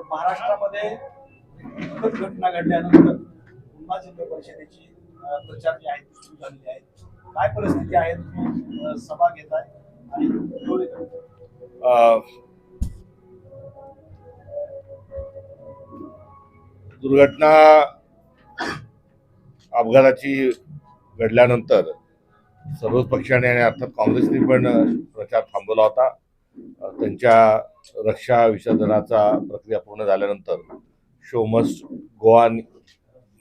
महाराष्ट्रामध्ये घटना घडल्यानंतर पुन्हा जिल्हा परिषदेची प्रचार जे आहेत सुरू झालेली आहे काय परिस्थिती आहे? सभा घेत सभा आणि दुर्घटना अपघाताची घडल्यानंतर सर्वच पक्षाने आणि अर्थात काँग्रेसने पण प्रचार थांबवला होता. त्यांच्या रक्षा विसर्जनाचा प्रक्रिया पूर्ण झाल्यानंतर शो मस्ट गोवान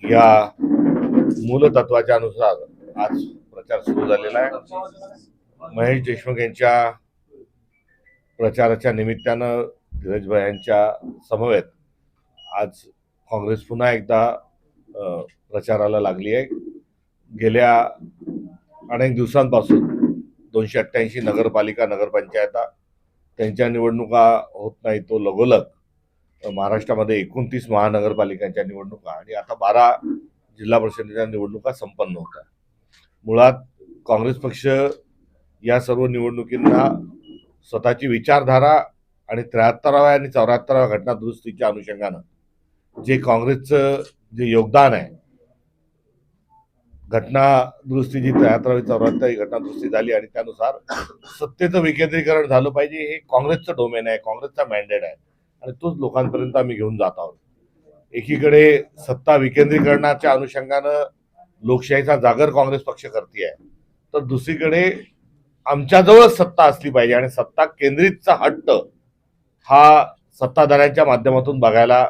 या मूलतत्वाच्या अनुसार आज प्रचार सुरू झालेला आहे. महेश देशमुख यांच्या प्रचाराच्या निमित्तानं धीरजभाई यांच्या समवेत आज काँग्रेस पुन्हा एकदा प्रचाराला लागली आहे. गेल्या अनेक दिवसांपासून दोनशे अठ्ठ्याऐंशी नगरपालिका नगरपंचायता त्यांच्या निवडणुका होत नाही तो लगोलग. महाराष्ट्रामध्ये एकोणतीस महानगरपालिकांच्या निवडणुका आणि आता बारा जिल्हा परिषदेच्या निवडणुका संपन्न होत मुळात काँग्रेस पक्ष या सर्व निवडणुकींना स्वतःची विचारधारा आणि त्र्याहत्तराव्या आणि चौऱ्याहत्तराव्या घटना दुरुस्तीच्या अनुषंगानं जे काँग्रेसचं जे योगदान आहे घटना दुरुस्तीची त्र्याहत्तरावी चौऱ्याहत्तरावी घटना दुरुस्ती झाली आणि त्यानुसार सत्तेचं विकेंद्रीकरण झालं पाहिजे. हे काँग्रेसचं डोमेन आहे काँग्रेसचा मॅन्डेट आहे. आणि तोच लोकांपर्यंत आम्ही घेऊन जात आहोत. एकीकडे सत्ता विकेंद्रीकरणाच्या अनुषंगानं लोकशाहीचा जागर काँग्रेस पक्ष करते आहे तर दुसरीकडे आमच्याजवळच सत्ता असली पाहिजे आणि सत्ता केंद्रितचा हट्ट हा सत्ताधाऱ्यांच्या माध्यमातून बघायला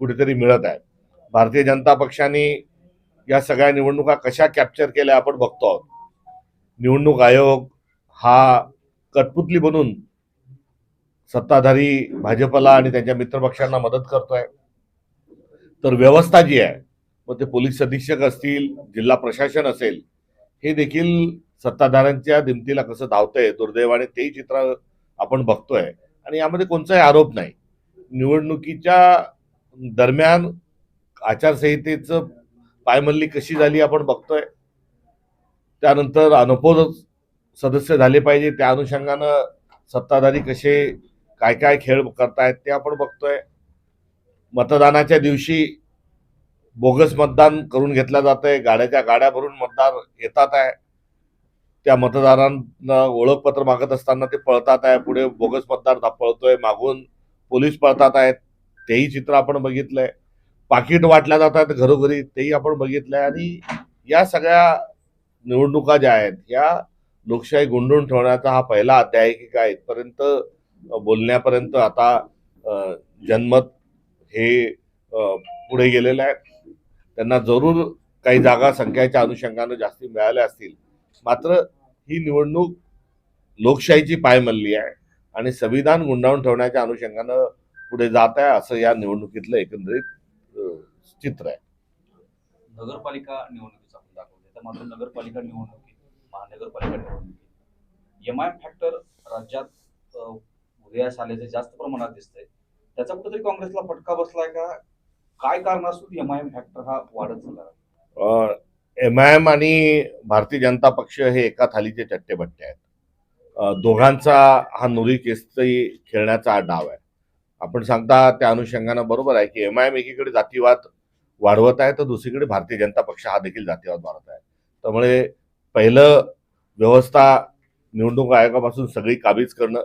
कुठेतरी मिळत आहे. भारतीय जनता पक्षाने या सगळ्या निवडणुका कशा कॅप्चर केल्या आपण बघतो आहोत. निवडणूक आयोग हा कठपुतली बनून सत्ताधारी भाजपला आणि त्यांच्या मित्रपक्षांना मदत करतोय. तर व्यवस्था जी आहे मग ते पोलीस अधीक्षक असतील जिल्हा प्रशासन असेल हे देखील सत्ताधाऱ्यांच्या दिमतीला कसं धावतंय दुर्दैवाने तेही चित्र आपण बघतोय. आणि यामध्ये कोणताही आरोप नाही. निवडणुकीच्या दरम्यान आचारसंहितेचं पायमल्ली कशी झाली आपण बघतोय. त्यानंतर अनुपोज सदस्य झाले पाहिजे त्या अनुषंगानं सत्ताधारी कसे काय काय खेळ करतायत ते आपण बघतोय. मतदानाच्या दिवशी बोगस मतदान करून घेतलं जात आहे गाड्याच्या गाड्या भरून मतदार येतात आहे. त्या मतदारांना ओळखपत्र मागत असताना ते पळतात आहे. पुढे बोगस मतदार पळतोय मागून पोलीस पळतात आहेत. तेही चित्र आपण बघितलंय. पाकिट वाटल्या जातात घरोघरी तेही आपण बघितलंय. आणि या सगळ्या निवडणुका ज्या आहेत या लोकशाही गोंधळून ठेवण्याचा हा पहिला अध्याय आहे. की काय इथपर्यंत बोलण्यापर्यंत आता जनमत हे पुढे गेलेलं आहे. त्यांना जरूर काही जागा संख्याच्या अनुषंगानं जास्ती मिळाल्या असतील. मात्र ही निवडणूक लोकशाहीची पायमल्ली आहे आणि संविधान गुंडाळून ठेवण्याच्या अनुषंगानं पुढे जात आहे असं या निवडणुकीतलं एकंदरीत चित्र आहे. नगरपालिका निवडणुकीचा आपण दाखवले तर मात्र नगरपालिका निवडणुकीत महानगरपालिका निवडणुकीत एम आय फॅक्टर राज्यात उदयास आल्याचे जास्त प्रमाणात दिसतंय. त्याचा कुठेतरी काँग्रेसला फटका बसलाय का? काय कारण असून एम आय एम फॅक्टर हा वाढत चालला एम आय एम आणि भारतीय जनता पक्ष हे एका थालीचे चट्टेबट्टे आहेत. दोघांचा हा नुरी केसही खेळण्याचा डाव आहे. आपण सांगता त्या अनुषंगानं बरोबर आहे की एम आय एम एकीकडे जातीवाद वाढवत आहे तर दुसरीकडे भारतीय जनता पक्ष हा देखील जातीवाद वाढवत आहे. त्यामुळे पहिलं व्यवस्था निवडणूक आयोगापासून सगळी काबीज करणं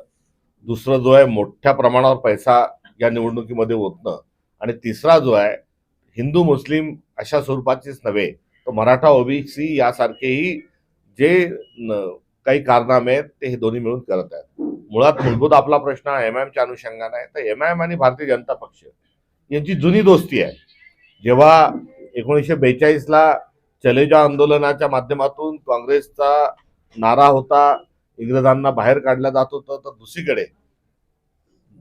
दुसरं जो आहे मोठ्या प्रमाणावर पैसा या निवडणुकीमध्ये ओतणं आणि तिसरा जो आहे हिंदू मुस्लिम अशा स्वरूपाचीच नव्हे तर मराठा ओबीसी यासारखेही जे न- काही कारनामे आहेत ते हे दोन्ही मिळून करत आहेत. मुळात मूलभूत आपला प्रश्न हा एम च्या अनुषंगाने आहे. तर एम आणि भारतीय जनता पक्ष यांची जुनी दोस्ती आहे. जेव्हा एकोणीसशे बेचाळीसला चलेजा आंदोलनाच्या माध्यमातून काँग्रेसचा नारा होता इंग्रजांना बाहेर काढलं जात होतं तर दुसरीकडे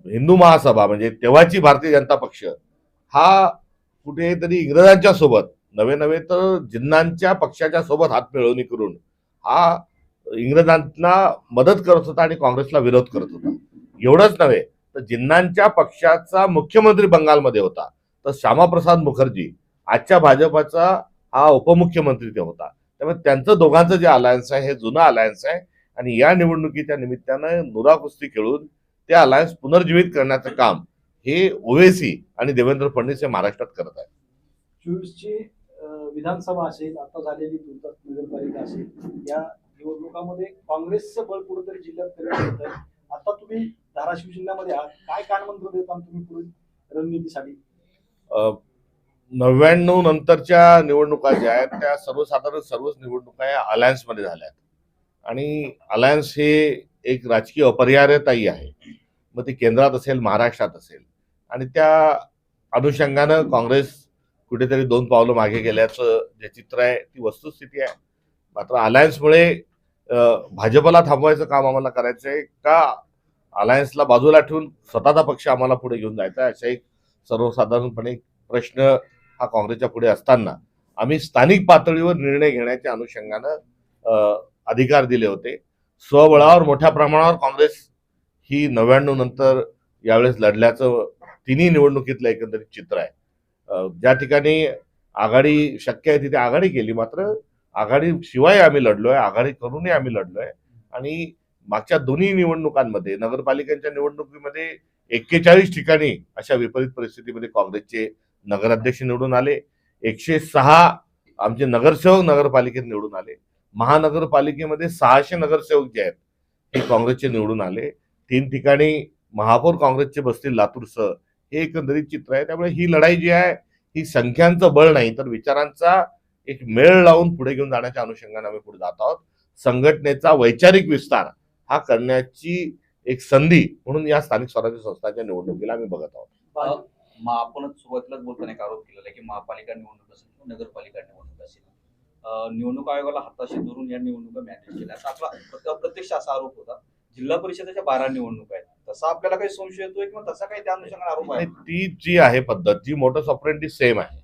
हिंदू महासभा म्हणजे तेव्हाची भारतीय जनता पक्ष हा कुठेतरी इंग्रजांच्या सोबत नवे नवे तर जिन्नांच्या पक्षाच्या सोबत हात मिळवणी करून हा इंग्रजांना मदत करत होता आणि काँग्रेसला विरोध करत होता. एवढंच नव्हे तर जिन्नांच्या पक्षाचा मुख्यमंत्री बंगालमध्ये होता. तर श्यामाप्रसाद मुखर्जी आजच्या भाजपाचा हा उपमुख्यमंत्री ते होता. त्यामुळे त्यांचं दोघांचं जे अलायन्स आहे हे जुनं अलायन्स आहे. आणि या निवडणुकीच्या निमित्तानं नुरा कुस्ती खेळून ते अलायन्स पुनर्जीवित करण्याचं काम हे ओवेसी आणि देवेंद्र फडणवीस हे महाराष्ट्रात करत आहेत. चोवीसची विधानसभा असेल आता झालेली नगरपालिका असेल या निवडणुकामध्ये काँग्रेसचं बळ कुठेतरी जिल्ह्यात कमी होत. आहे आता तुम्ही धाराशिव जिल्ह्यामध्ये आहात. काय कानमंत्र देता तुम्ही पुढील रणनीतीसाठी? नव्याण्णव नंतरच्या निवडणुका ज्या आहेत त्या सर्वसाधारण सर्वच निवडणुका या अलायन्समध्ये झाल्या आहेत. आणि अलायन्स हे एक राजकीय अपरिहार्यताही आहे. मग ती केंद्रात असेल महाराष्ट्रात असेल आणि त्या अनुषंगानं काँग्रेस कुठेतरी दोन पावलं मागे गेल्याचं जे चित्र आहे ती वस्तुस्थिती आहे. मात्र अलायन्समुळे भाजपला थांबवायचं काम आम्हाला करायचं आहे का? अलायन्सला बाजूला ठेवून स्वतःचा पक्ष आम्हाला पुढे घेऊन जायचा अशा असा एक सर्वसाधारणपणे प्रश्न हा काँग्रेसच्या पुढे असताना आम्ही स्थानिक पातळीवर निर्णय घेण्याच्या अनुषंगानं अ, अधिकार दिले होते. स्वबळावर मोठ्या प्रमाणावर काँग्रेस ही नव्याण्णव नंतर यावेळेस लढल्याचं तिन्ही निवडणुकीतलं एकंदरीत चित्र आहे. ज्या ठिकाणी आघाडी शक्य आहे तिथे आघाडी केली मात्र आघाडी शिवाय आम्ही लढलोय आघाडी करूनही आम्ही लढलोय. आणि मागच्या दोन्ही निवडणुकांमध्ये नगरपालिकांच्या निवडणुकीमध्ये एक्केचाळीस ठिकाणी अशा विपरीत परिस्थितीमध्ये काँग्रेसचे नगराध्यक्ष निवडून आले. एकशे सहा आमचे नगरसेवक नगरपालिकेत निवडून आले. महानगरपालिकेमध्ये सहाशे नगरसेवक जे आहेत ते काँग्रेसचे निवडून आले. तीन ठिकाणी महापौर काँग्रेसचे बसतील लातूरसह हे एकंदरीत चित्र आहे. त्यामुळे ही लढाई जी आहे ही संख्यांचं बळ नाही तर विचारांचा एक मेळ लावून पुढे घेऊन जाण्याच्या अनुषंगाने आम्ही पुढे जात आहोत. संघटनेचा वैचारिक विस्तार हा करण्याची एक संधी म्हणून या स्थानिक स्वराज्य संस्थांच्या निवडणुकीला आम्ही बघत आहोत. आपणच सुरुवातीलाच बोलताना एक आरोप केलेला आहे की महापालिका निवडणूक असेल किंवा नगरपालिका निवडणूक असेल. निवडणूक आयोगाला हाताशी धरून या निवडणुका मॅनेज केल्या. असा आपला प्रत- अप्रत्यक्ष असा आरोप होता. जिल्हा परिषदेच्या बारा निवडणुका आहेत. तसा आपल्याला काही संशय येतोय किंवा तसा काही त्या अनुषंगाने आरोप आहे? ती जी आहे पद्धत जी मोटर्स ऑपरेंटी सेम आहे.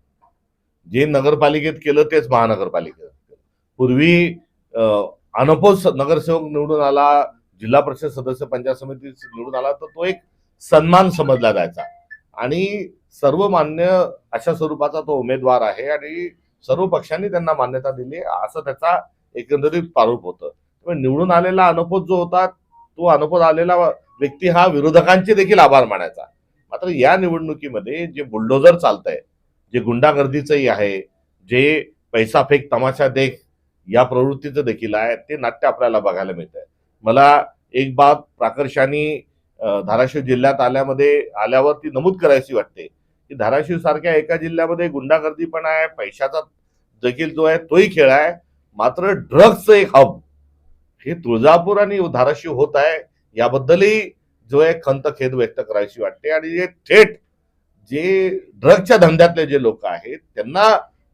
जे नगरपालिकेत केलं तेच महानगरपालिकेत पूर्वी अं, अनपोज नगरसेवक निवडून आला जिल्हा परिषद सदस्य पंचायत समिती निवडून आला तर तो एक सन्मान समजला जायचा. आणि सर्वमान्य अशा स्वरूपाचा तो उमेदवार आहे आणि सर्व पक्षांनी त्यांना मान्यता दिली असं त्याचा एकंदरीत प्रारूप होतं. त्यामुळे निवडून आलेला अनपोज जो होता तो अनपोज आलेला व्यक्ती हा विरोधकांचे देखील आभार मानायचा. मात्र या निवडणुकीमध्ये जे बुलडोजर चालतंय जे गुंडागर्दीचंही आहे जे पैसा फेक तमाशा देख या प्रवृत्तीचं देखील आहे ते नाट्य आपल्याला बघायला मिळतंय. मला एक बाब प्राकर्षाने धाराशिव जिल्ह्यात आल्यामध्ये आल्यावर ती नमूद करायची वाटते की धाराशिव सारख्या एका जिल्ह्यामध्ये गुंडागर्दी पण आहे पैशाचा देखील जो आहे तोही खेळ आहे मात्र ड्रग्सचं एक हब. हे तुळजापूर आणि धाराशिव होत आहे याबद्दलही जो आहे खंत खेद व्यक्त करायची वाटते आणि जे थेट जे ड्रगच्या धंद्यातले जे लोक आहेत त्यांना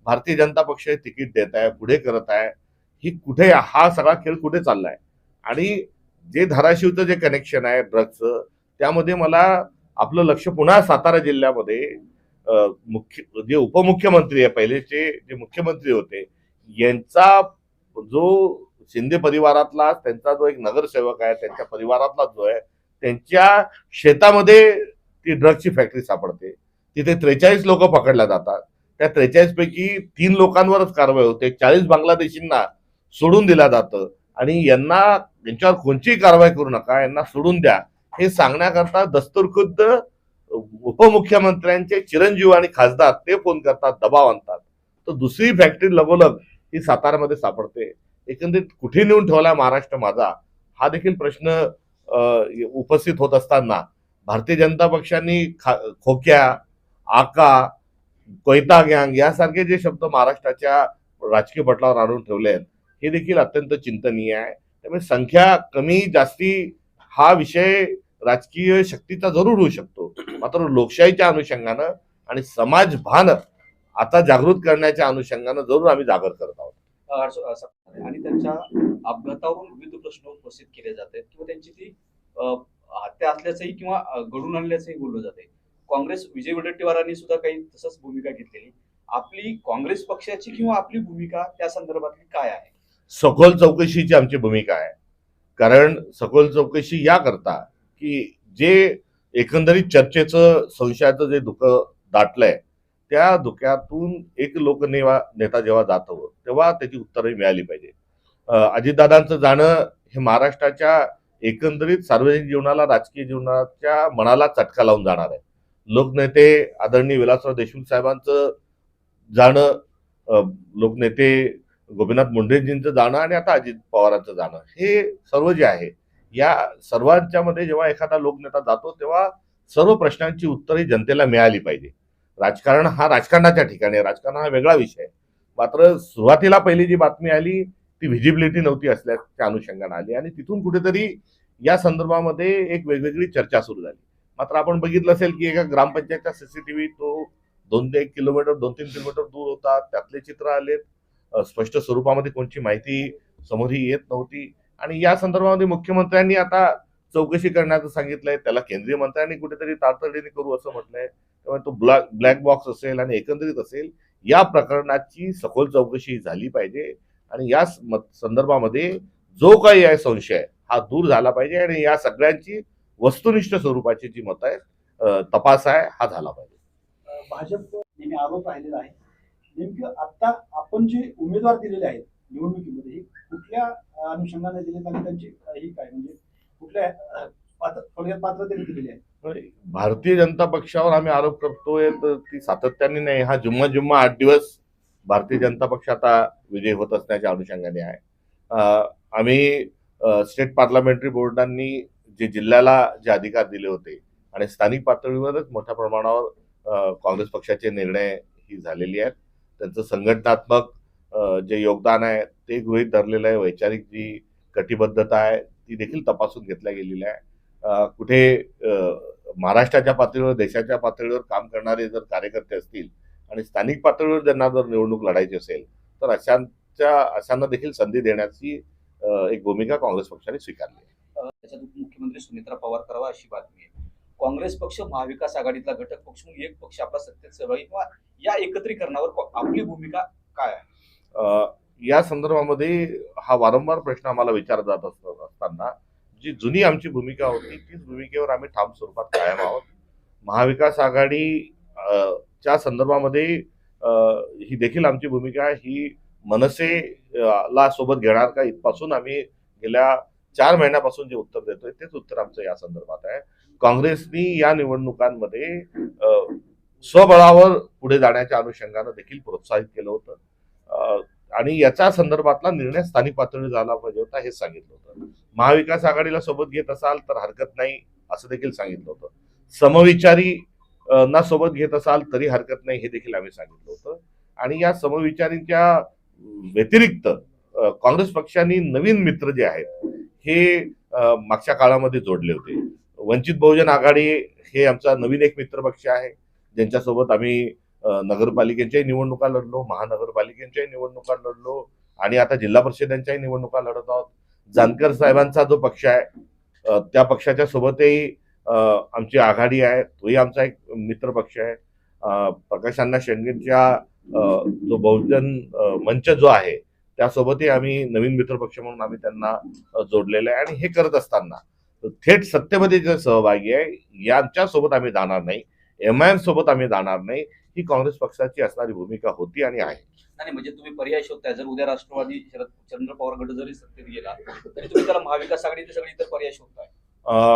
भारतीय जनता पक्ष हे तिकीट देत आहे पुढे करत आहे. ही कुठे हा सगळा खेळ कुठे चाललाय? आणि जे धाराशिवचं जे कनेक्शन आहे ड्रगचं त्यामध्ये मला आपलं लक्ष पुन्हा सातारा जिल्ह्यामध्ये मुख्य जे उपमुख्यमंत्री आहे पहिलेचे जे मुख्यमंत्री होते यांचा जो शिंदे परिवारातला त्यांचा जो एक नगरसेवक आहे त्यांच्या परिवारातला जो आहे त्यांच्या शेतामध्ये ती ड्रगची फॅक्टरी सापडते. तिथे त्रेचाळीस लोक पकडल्या जातात त्या त्रेचाळीस पैकी तीन लोकांवरच कारवाई होते. चाळीस बांगलादेशींना सोडून दिलं जातं. आणि यांना यांच्यावर कोणतीही कारवाई करू नका. यांना सोडून द्या. हे सांगण्याकरता दस्तुरखुद्द उपमुख्यमंत्र्यांचे चिरंजीव आणि खासदार ते फोन करतात दबाव आणतात. तर दुसरी फॅक्टरी लगोलग ही सातारामध्ये सापडते. एकंदरीत कुठे नेऊन ठेवला महाराष्ट्र माझा? हा देखील प्रश्न उपस्थित होत असताना भारतीय जनता पक्षांनी खा खोक्या आका कोयता गँग यासारखे जे शब्द महाराष्ट्राच्या राजकीय पटलावर आणून ठेवले आहेत हे देखील अत्यंत चिंतनीय आहे. त्यामुळे संख्या कमी जास्ती हा विषय राजकीय शक्तीचा जरूर होऊ शकतो. मात्र लोकशाहीच्या अनुषंगानं आणि समाज भान आता जागृत करण्याच्या अनुषंगानं जरूर आम्ही जागर करत आहोत. असं- आणि त्यांच्या अपघातावरून विविध प्रश्न उपस्थित केले जात आहेत किंवा त्यांची ती हत्या असल्याचंही किंवा घडून आणल्याचंही बोललं जाते काँग्रेस विजय वडेट्टीवारांनी सुद्धा काही तसंच भूमिका घेतलेली. आपली काँग्रेस पक्षाची किंवा आपली भूमिका त्या संदर्भातली काय आहे? सखोल चौकशीची आमची भूमिका आहे. कारण सखोल चौकशी या करता की जे एकंदरीत चर्चेचं संशयाचं जे धुकं दाटलंय त्या धुक्यातून एक लोकनेवा नेता जेव्हा जातो तेव्हा त्याची उत्तरही मिळाली पाहिजे. अजितदादांचं जाणं हे महाराष्ट्राच्या एकंदरीत सार्वजनिक जीवनाला राजकीय जीवनाच्या मनाला चटका लावून जाणार आहे. लोकनेते आदरणीय विलासराव देशमुख साहेबांचं जाणं लोकनेते गोपीनाथ मुंडेजींचं जाणं आणि आता अजित पवारांचं जाणं हे सर्व जे आहे या सर्वांच्या मध्ये जेव्हा एखादा लोकनेता जातो तेव्हा सर्व प्रश्नांची उत्तरे जनतेला मिळाली पाहिजे. राजकारण हा राजकारणाच्या ठिकाणी आहे राजकारण हा वेगळा विषय आहे. मात्र सुरुवातीला पहिली जी बातमी आली ती व्हिजिबिलिटी नव्हती असल्याच्या अनुषंगाने आली आणि तिथून कुठेतरी या संदर्भामध्ये एक वेगवेगळी चर्चा सुरू झाली. मात्र आपण बघितलं असेल की एका ग्रामपंचायतच्या सीसीटीव्ही तो दोन ते एक किलोमीटर दोन तीन किलोमीटर दूर होता. त्यातले चित्र आलेत. स्पष्ट स्वरूपामध्ये कोणची माहिती समोरही येत नव्हती. आणि या संदर्भामध्ये मुख्यमंत्र्यांनी आता चौकशी करण्याचं सांगितलंय. त्याला केंद्रीय मंत्र्यांनी कुठेतरी तातडीने करू असं म्हटलंय. त्यामुळे तो ब्लॅक ब्लॅक बॉक्स असेल आणि एकंदरीत असेल या प्रकरणाची सखोल चौकशी झाली पाहिजे. आणि या स- म- संदर्भामध्ये जो काही आहे संशय हा दूर झाला पाहिजे. आणि या सगळ्यांची वस्तुनिष्ठ स्वरूपाची जी मत आहे तपास आहे हा झाला पाहिजे. भाजप नेहमी आरोप राहिलेला आहे. नेमकं आता आपण जे उमेदवार दिलेले आहेत निवडणुकीमध्ये कुठल्या अनुषंगाने दिलेत आणि त्यांची ही काय? म्हणजे कुठल्या थोडक्यात पात्रतेने दिलेली आहे भारतीय जनता पक्षावर आम्ही आरोप करतोय तर ती सातत्याने नाही. हा जुम्मा जुम्मा आठ दिवस भारतीय जनता पक्ष आता विजय होत असण्याच्या अनुषंगाने आहे. आम्ही स्टेट पार्लमेंटरी बोर्डांनी जे जिल्ह्याला जे अधिकार दिले होते आणि स्थानिक पातळीवरच मोठ्या प्रमाणावर काँग्रेस पक्षाचे निर्णय ही झालेली आहेत. त्यांचं संघटनात्मक जे योगदान आहे ते गृहीत धरलेलं आहे. वैचारिक जी कटिबद्धता आहे ती देखील तपासून घेतल्या गेलेली आहे. कुठे महाराष्ट्राच्या पातळीवर देशाच्या पातळीवर काम करणारे जर कार्यकर्ते असतील आणि स्थानिक पातळीवर ज्यांना जर निवडणूक लढायची असेल तर अशांच्या अशांना देखील संधी देण्याची एक भूमिका काँग्रेस पक्षाने स्वीकारली आहे. त्याच्यात उपमुख्यमंत्री सुनेत्रा पवार करावा अशी बातमी आहे. काँग्रेस पक्ष महाविकास आघाडीतला घटक पक्ष म्हणून एक पक्ष आपला सत्तेत सहभागी किंवा या एकत्रीकरणावर आपली भूमिका काय आहे? या संदर्भामध्ये हा वारंवार प्रश्न आम्हाला विचारला जात असत- असताना जी जुनी आमची भूमिका होती तीच भूमिकेवर आम्ही ठाम स्वरूपात कायम आहोत. महाविकास आघाडी च्या संदर्भामध्ये ही देखील आमची भूमिका ही मनसे ला सोबत घेणार का इथपासून आम्ही गेल्या चार महिन्यापासून जे उत्तर देतोय तेच उत्तर आमचं या संदर्भात आहे. काँग्रेसनी या निवडणुकांमध्ये स्वबळावर पुढे जाण्याच्या अनुषंगानं देखील प्रोत्साहित केलं होतं. आणि याच्या संदर्भातला निर्णय स्थानिक पातळीवर झाला पाहिजे होता हे सांगितलं होतं. महाविकास आघाडीला सोबत घेत असाल तर हरकत नाही असं देखील सांगितलं होतं. समविचारी ना सोबत घेत असाल तरी हरकत नाही हे देखील आम्ही सांगितलं होतं. आणि या समविचारींच्या व्यतिरिक्त काँग्रेस पक्षाने नवीन मित्र जे आहेत हे मागच्या काळामध्ये जोडले होते. वंचित बहुजन आघाडी हे आमचा नवीन एक मित्रपक्ष आहे. ज्यांच्यासोबत आम्ही नगरपालिकेच्याही निवडणुका लढलो महानगरपालिकेच्याही निवडणुका लढलो आणि आता जिल्हा परिषदांच्याही निवडणुका लढत आहोत. जानकर साहेबांचा जो पक्ष आहे त्या पक्षाच्या सोबतही आमची आघाडी आहे. तोही आमचा एक मित्र पक्ष आहे. प्रकाशांना प्रकाश जो बहुजन मंच जो आहे त्यासोबतही आम्ही नवीन मित्र पक्ष म्हणून आम्ही त्यांना जोडलेलं आहे. आणि हे करत असताना थेट सत्तेमध्ये जे सहभागी आहे यांच्या सोबत आम्ही जाणार नाही. एम आय एम सोबत आम्ही जाणार नाही. ही काँग्रेस पक्षाची असणारी भूमिका होती आणि आहे. नाही म्हणजे तुम्ही पर्याय शोधताय. जर उद्या राष्ट्रवादी शरद चंद्र पवार गट जरी सत्तेत गेला तरी तुम्ही त्याला महाविकास आघाडी सगळे इतर पर्याय शोधताय.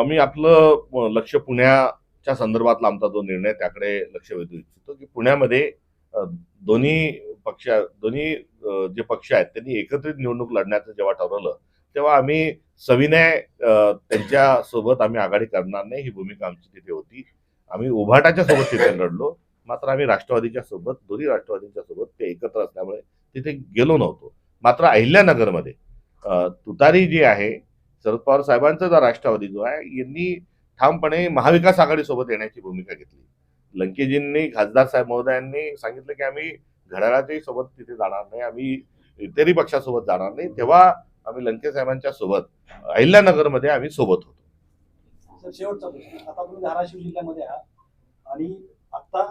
मी आपलं लक्ष पुण्याच्या संदर्भातला आमचा जो निर्णय त्याकडे लक्ष वेधू इच्छितो की पुण्यामध्ये दोन्ही पक्ष दोन्ही जे पक्ष आहेत त्यांनी एकत्रित निवडणूक लढण्याचं जेव्हा ठरवलं तेव्हा आम्ही सविनय त्यांच्यासोबत आम्ही आघाडी करणार नाही ही भूमिका आमची तिथे होती. आम्ही उभाटाच्या सोबत तिथे लढलो मात्र आम्ही राष्ट्रवादीच्या सोबत दोन्ही राष्ट्रवादीच्या सोबत ते एकत्र असल्यामुळे तिथे गेलो नव्हतो. मात्र अहिल्यानगरमध्ये तुतारी जी आहे शरद पवार साहेबांचा जो राष्ट्रवादी जो आहे यांनी ठामपणे महाविकास आघाडीसोबत येण्याची भूमिका घेतली. लंकेजींनी खासदार साहेब महोदयांनी सांगितलं की आम्ही घड्याळाच्याही सोबत तिथे जाणार नाही. आम्ही इतरही पक्षासोबत जाणार नाही. तेव्हा आम्ही लंके साहेबांच्या सोबत अहिल्यानगरमध्ये आम्ही सोबत होतो. सर शेवटचा प्रश्न. आता तुम्ही धाराशिव जिल्ह्यामध्ये आहात आणि आता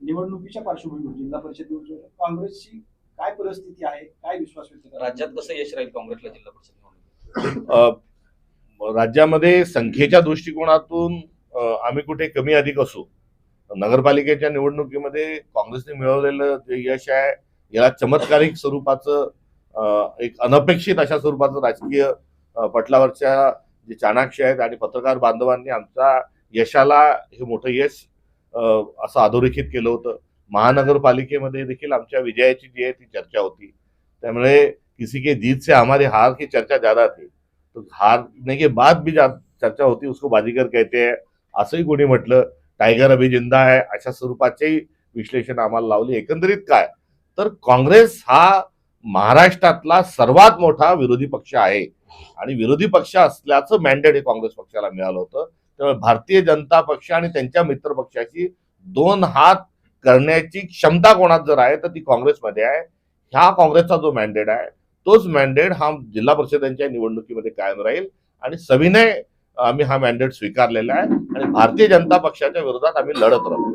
निवडणुकीच्या पार्श्वभूमीवर जिल्हा परिषद काँग्रेसची काय परिस्थिती आहे? काय विश्वास व्यक्त करा राज्यात कसं यश राहील काँग्रेसला जिल्हा परिषद निवडणुकीत? अ, राज्यामध्ये संख्येच्या दृष्टिकोनातून आम्ही कुठे कमी अधिक असू नगरपालिकेच्या निवडणुकीमध्ये काँग्रेसने मिळवलेलं जे यश आहे याला चमत्कारिक स्वरूपाचं एक अनपेक्षित अशा स्वरूपाचं राजकीय पटलावरच्या जे चाणाक्ष आहेत आणि पत्रकार बांधवांनी आमच्या यशाला हे मोठं यश असं अधोरेखित केलं होतं. महानगरपालिकेमध्ये देखील आमच्या विजयाची जी आहे ती चर्चा होती. त्यामुळे किसी के जीत से हमारी हार की चर्चा ज्यादा थी. तो हारने के बाद भी चर्चा होती उसको बाजीगर कहते हैं असंही कोणी म्हटलं. टायगर अभि जिंदा आहे अशा स्वरूपाचे विश्लेषण आम्हाला लावले. एकंदरीत काय? तर काँग्रेस हा महाराष्ट्रातला सर्वात मोठा विरोधी पक्ष आहे. आणि विरोधी पक्ष असल्याचं मॅन्डेट हे काँग्रेस पक्षाला मिळालं होतं. त्यामुळे भारतीय जनता पक्ष आणि त्यांच्या मित्र पक्षाची दोन हात करण्याची क्षमता कोणात जर आहे तर ती काँग्रेसमध्ये आहे. ह्या काँग्रेसचा जो मॅन्डेट आहे तोच मॅन्डेट हा जिल्हा परिषदांच्या निवडणुकीमध्ये कायम राहील. आणि सविनय आम्ही हा मॅन्डेट स्वीकारलेला आहे. आणि भारतीय जनता पक्षाच्या विरोधात आम्ही लढत राहू.